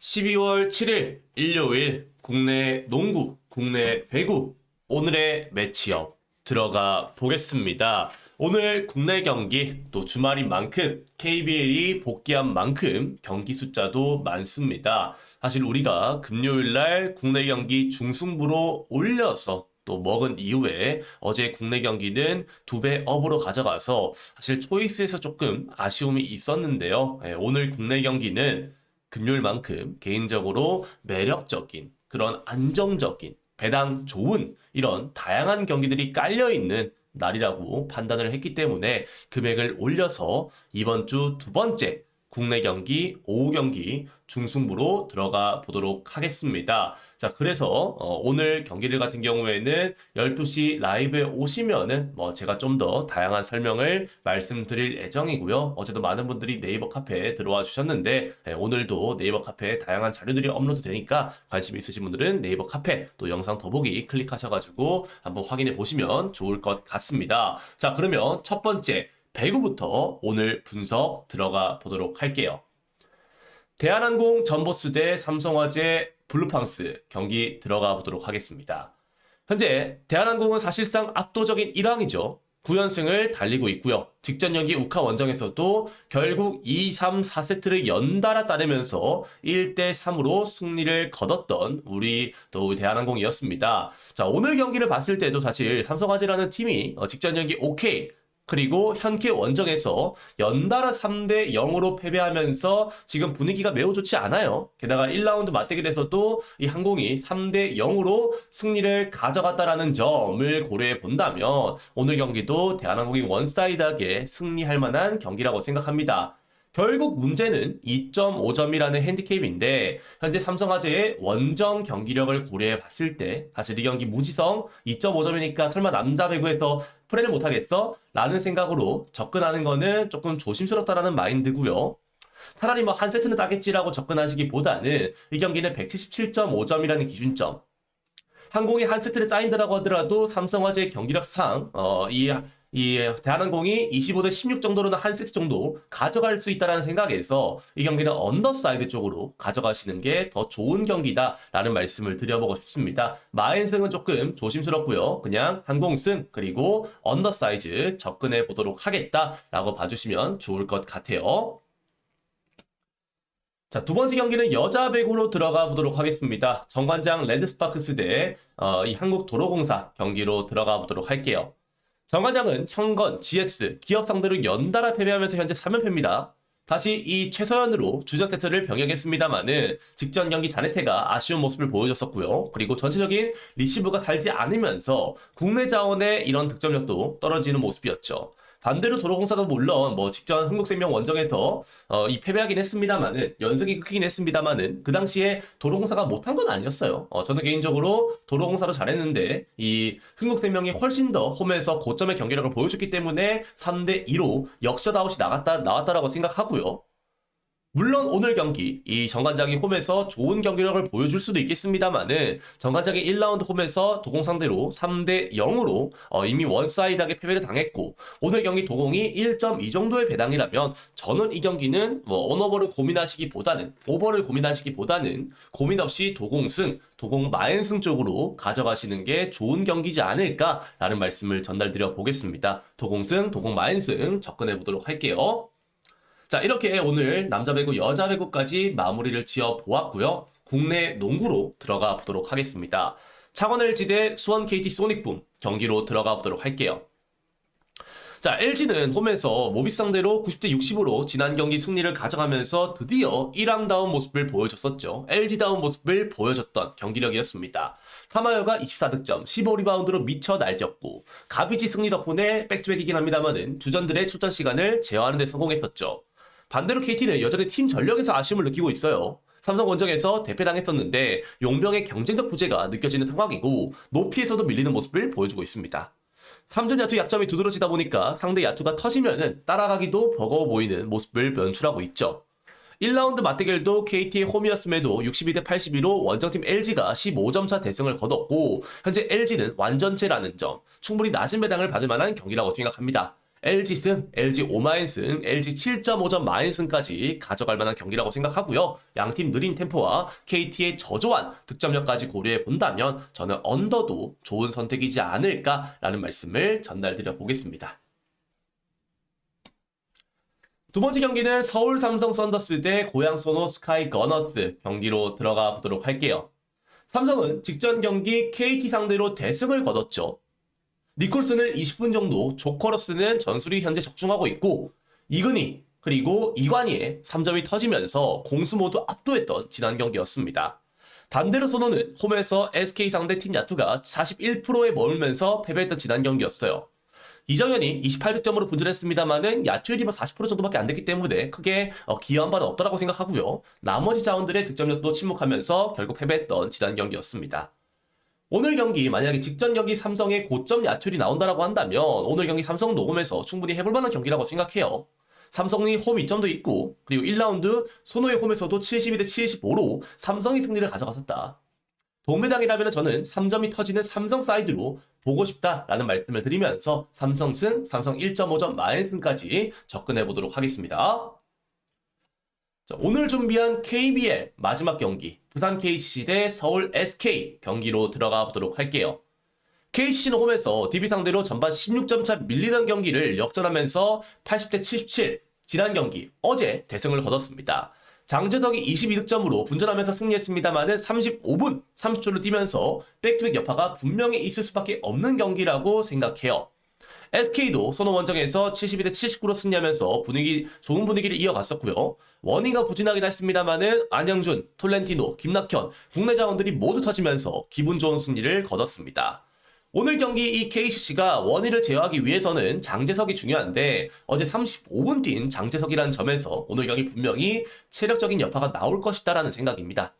12월 7일 일요일 국내 농구, 국내 배구 오늘의 매치업 들어가 보겠습니다. 오늘 국내 경기 또 주말인 만큼 KBL이 복귀한 만큼 경기 숫자도 많습니다. 사실 우리가 금요일 날 국내 경기 중승부로 올려서 또 먹은 이후에 어제 국내 경기는 두 배 업으로 가져가서 사실 초이스에서 조금 아쉬움이 있었는데요. 예, 오늘 국내 경기는 금요일만큼 개인적으로 매력적인 그런 안정적인 배당 좋은 이런 다양한 경기들이 깔려 있는 날이라고 판단을 했기 때문에 금액을 올려서 이번 주 두 번째 국내 경기 오후 경기 중승부로 들어가 보도록 하겠습니다. 자, 그래서 어, 오늘 경기들 같은 경우에는 12시 라이브에 오시면은 뭐 제가 좀 더 다양한 설명을 말씀드릴 예정이고요. 어제도 많은 분들이 네이버 카페에 들어와 주셨는데 네, 오늘도 네이버 카페에 다양한 자료들이 업로드 되니까 관심 있으신 분들은 네이버 카페 또 영상 더보기 클릭하셔가지고 한번 확인해 보시면 좋을 것 같습니다. 자, 그러면 첫 번째 배구부터 오늘 분석 들어가 보도록 할게요. 대한항공 전보스 대 삼성화재 블루팡스 경기 들어가 보도록 하겠습니다. 현재 대한항공은 사실상 압도적인 1왕이죠. 9연승을 달리고 있고요. 직전 연기 우카 원정에서도 결국 2, 3, 4세트를 연달아 따내면서 1대 3으로 승리를 거뒀던 우리 또 대한항공이었습니다. 자, 오늘 경기를 봤을 때도 사실 삼성화재라는 팀이 어, 직전 연기 오케이 그리고 현재 원정에서 연달아 3대 0으로 패배하면서 지금 분위기가 매우 좋지 않아요. 게다가 1라운드 맞대결에서도 이 항공이 3대 0으로 승리를 가져갔다라는 점을 고려해 본다면 오늘 경기도 대한항공이 원사이드하게 승리할 만한 경기라고 생각합니다. 결국 문제는 2.5점이라는 핸디캡인데 현재 삼성화재의 원정 경기력을 고려해 봤을 때 사실 이 경기 무지성 2.5점이니까 설마 남자 배구에서 플레이를 못하겠어? 라는 생각으로 접근하는 거는 조금 조심스럽다라는 마인드고요. 차라리 뭐 한 세트는 따겠지라고 접근하시기보다는 이 경기는 177.5점이라는 기준점. 항공이 한 세트를 따인다라고 하더라도 삼성화재 경기력상 어, 이, 이 대한항공이 25대 16 정도로는 한 세트 정도 가져갈 수 있다라는 생각에서 이 경기는 언더사이드 쪽으로 가져가시는 게 더 좋은 경기다라는 말씀을 드려보고 싶습니다. 마인승은 조금 조심스럽고요. 그냥 항공승 그리고 언더사이즈 접근해 보도록 하겠다라고 봐주시면 좋을 것 같아요. 자, 두 번째 경기는 여자 배구로 들어가 보도록 하겠습니다. 정관장 레드스파크스 대, 어, 이 한국도로공사 경기로 들어가 보도록 할게요. 정관장은 현건, GS, 기업 상대로 연달아 패배하면서 현재 3연패입니다. 다시 이 최서연으로 주전 세트를 병역했습니다만은 직전 경기 자네테가 아쉬운 모습을 보여줬었고요. 그리고 전체적인 리시브가 살지 않으면서 국내 자원의 이런 득점력도 떨어지는 모습이었죠. 반대로 도로공사도 물론 뭐 직전 흥국생명 원정에서 어, 이 패배하긴 했습니다만은 연승이 크긴 했습니다만은 그 당시에 도로공사가 못한 건 아니었어요. 어, 저는 개인적으로 도로공사도 잘했는데 이 흥국생명이 훨씬 더 홈에서 고점의 경기력을 보여줬기 때문에 3대 2로 역샷아웃이 나갔다 나왔다라고 생각하고요. 물론 오늘 경기 이 정관장이 홈에서 좋은 경기력을 보여줄 수도 있겠습니다만은 정관장이 1라운드 홈에서 도공 상대로 3대 0으로 어, 이미 원사이드하게 패배를 당했고 오늘 경기 도공이 1.2 정도의 배당이라면 저는 이 경기는 뭐 원오버를 고민하시기보다는 오버를 고민하시기보다는 고민 없이 도공승 도공 마엔승 쪽으로 가져가시는 게 좋은 경기지 않을까라는 말씀을 전달드려 보겠습니다. 도공승 도공 마엔승 접근해 보도록 할게요. 자, 이렇게 오늘 남자 배구, 여자 배구까지 마무리를 지어 보았고요. 국내 농구로 들어가 보도록 하겠습니다. 창원 LG대 수원 KT 소닉붐 경기로 들어가 보도록 할게요. 자, LG는 홈에서 모비스 상대로 90대 60으로 지난 경기 승리를 가져가면서 드디어 1왕다운 모습을 보여줬었죠. LG다운 모습을 보여줬던 경기력이었습니다. 사마여가 24득점, 15리바운드로 미쳐 날뛰었고 가비지 승리 덕분에 백투백이긴 합니다만은 주전들의 출전 시간을 제어하는 데 성공했었죠. 반대로 KT는 여전히 팀 전력에서 아쉬움을 느끼고 있어요. 삼성 원정에서 대패당했었는데 용병의 경쟁적 부재가 느껴지는 상황이고 높이에서도 밀리는 모습을 보여주고 있습니다. 3점 야투 약점이 두드러지다 보니까 상대 야투가 터지면은 따라가기도 버거워 보이는 모습을 연출하고 있죠. 1라운드 맞대결도 KT의 홈이었음에도 62대 82로 원정팀 LG가 15점 차 대승을 거뒀고 현재 LG는 완전체라는 점 충분히 낮은 배당을 받을 만한 경기라고 생각합니다. LG 승, LG 5마인 승, LG 7.5점 마인 승까지 가져갈 만한 경기라고 생각하고요. 양팀 느린 템포와 KT의 저조한 득점력까지 고려해 본다면 저는 언더도 좋은 선택이지 않을까라는 말씀을 전달드려 보겠습니다. 두 번째 경기는 서울 삼성 썬더스 대 고양 소노 스카이 거너스 경기로 들어가 보도록 할게요. 삼성은 직전 경기 KT 상대로 대승을 거뒀죠. 니콜슨을 20분 정도 조커로 쓰는 전술이 현재 적중하고 있고 이근희 그리고 이관희의 3점이 터지면서 공수 모두 압도했던 지난 경기였습니다. 반대로 선호는 홈에서 SK 상대 팀 야투가 41%에 머물면서 패배했던 지난 경기였어요. 이정현이 28득점으로 분전했습니다만은 야투율이 뭐40% 정도밖에 안 됐기 때문에 크게 어, 기여한 바는 없더라고 생각하고요. 나머지 자원들의 득점력도 침묵하면서 결국 패배했던 지난 경기였습니다. 오늘 경기 만약에 직전 경기 삼성의 고점 야투율이 나온다라고 한다면 오늘 경기 삼성 녹음에서 충분히 해볼 만한 경기라고 생각해요. 삼성이 홈 2점도 있고 그리고 1라운드 손호의 홈에서도 72대 75로 삼성이 승리를 가져갔었다. 동메당이라면 저는 3점이 터지는 삼성 사이드로 보고 싶다라는 말씀을 드리면서 삼성승, 삼성 1.5점 마인승까지 접근해 보도록 하겠습니다. 자, 오늘 준비한 KBL 마지막 경기 부산 KC 대 서울 SK 경기로 들어가 보도록 할게요. KC는 홈에서 DB 상대로 전반 16점 차 밀리던 경기를 역전하면서 80대 77 지난 경기 어제 대승을 거뒀습니다. 장재석이 22득점으로 분전하면서 승리했습니다만은 35분 30초를 뛰면서 백투백 여파가 분명히 있을 수밖에 없는 경기라고 생각해요. SK도 선호 원정에서 72대 79로 승리하면서 분위기 좋은 분위기를 이어갔었고요. 원희가 부진하긴 했습니다만은 안영준, 톨렌티노, 김낙현 국내 자원들이 모두 터지면서 기분 좋은 승리를 거뒀습니다. 오늘 경기 이 KCC가 원희를 제어하기 위해서는 장재석이 중요한데 어제 35분 뛴 장재석이라는 점에서 오늘 경기 분명히 체력적인 여파가 나올 것이다라는 생각입니다.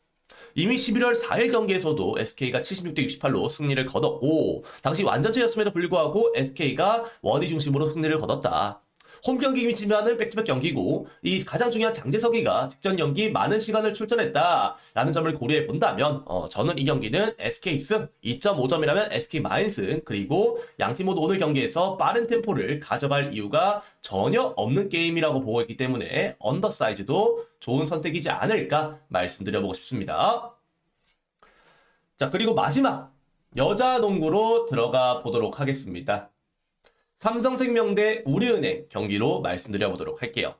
이미 11월 4일 경기에서도 SK가 76대 68로 승리를 거뒀고 당시 완전체였음에도 불구하고 SK가 원희 중심으로 승리를 거뒀다. 홈 경기이지만은 백투백 경기고 이 가장 중요한 장재석이가 직전 경기 많은 시간을 출전했다라는 점을 고려해 본다면 어, 저는 이 경기는 SK 승 2.5점이라면 SK 마인승 그리고 양팀 모두 오늘 경기에서 빠른 템포를 가져갈 이유가 전혀 없는 게임이라고 보고 있기 때문에 언더 사이즈도 좋은 선택이지 않을까 말씀드려보고 싶습니다. 자 그리고 마지막 여자 농구로 들어가 보도록 하겠습니다. 삼성생명 대 우리은행 경기로 말씀드려 보도록 할게요.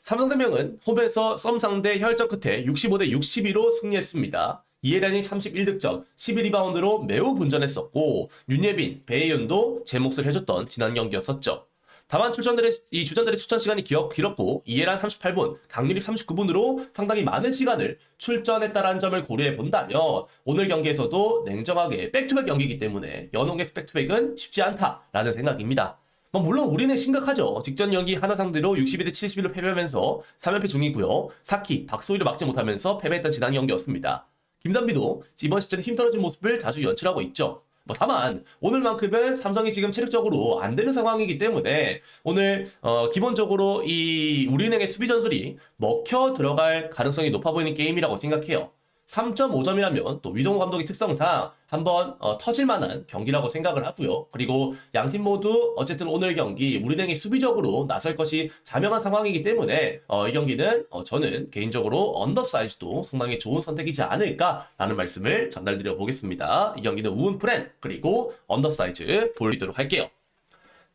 삼성생명은 홈에서 썸 상대 혈전 끝에 65대 62로 승리했습니다. 이해란이 31득점, 12리바운드로 매우 분전했었고 윤예빈, 배혜윤도 제 몫을 해줬던 지난 경기였었죠. 다만 출전들의 이 주전들의 출전 시간이 길었고 이해란 38분, 강률이 39분으로 상당히 많은 시간을 출전했다라는 점을 고려해 본다면 오늘 경기에서도 냉정하게 백투백 경기이기 때문에 연홍의 백투백은 쉽지 않다라는 생각입니다. 뭐 물론 우리는 심각하죠. 직전 경기 하나 상대로 62대 71로 패배하면서 3연패 중이고요. 사키, 박소희를 막지 못하면서 패배했던 지난 경기였습니다. 김단비도 이번 시즌 힘떨어진 모습을 자주 연출하고 있죠. 뭐 다만 오늘만큼은 삼성이 지금 체력적으로 안 되는 상황이기 때문에 오늘 어 기본적으로 이 우리은행의 수비 전술이 먹혀 들어갈 가능성이 높아 보이는 게임이라고 생각해요. 3.5점이라면 또 위동호 감독의 특성상 한번 어, 터질 만한 경기라고 생각을 하고요. 그리고 양팀 모두 어쨌든 오늘 경기 우리은행이 수비적으로 나설 것이 자명한 상황이기 때문에 어, 이 경기는 어, 저는 개인적으로 언더사이즈도 상당히 좋은 선택이지 않을까라는 말씀을 전달드려 보겠습니다. 이 경기는 우은 프렌 그리고 언더사이즈 보여드리도록 할게요.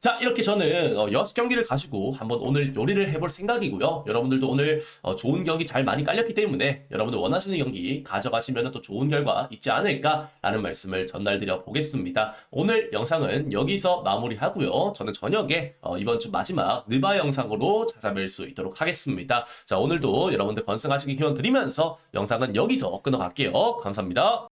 자, 이렇게 저는 어, 6경기를 가지고 한번 오늘 요리를 해볼 생각이고요. 여러분들도 오늘 어, 좋은 경기 잘 많이 깔렸기 때문에 여러분들 원하시는 경기 가져가시면 또 좋은 결과 있지 않을까라는 말씀을 전달드려 보겠습니다. 오늘 영상은 여기서 마무리하고요. 저는 저녁에 어, 이번 주 마지막 느바 영상으로 찾아뵐 수 있도록 하겠습니다. 자, 오늘도 여러분들 건승하시기 기원 드리면서 영상은 여기서 끊어갈게요. 감사합니다.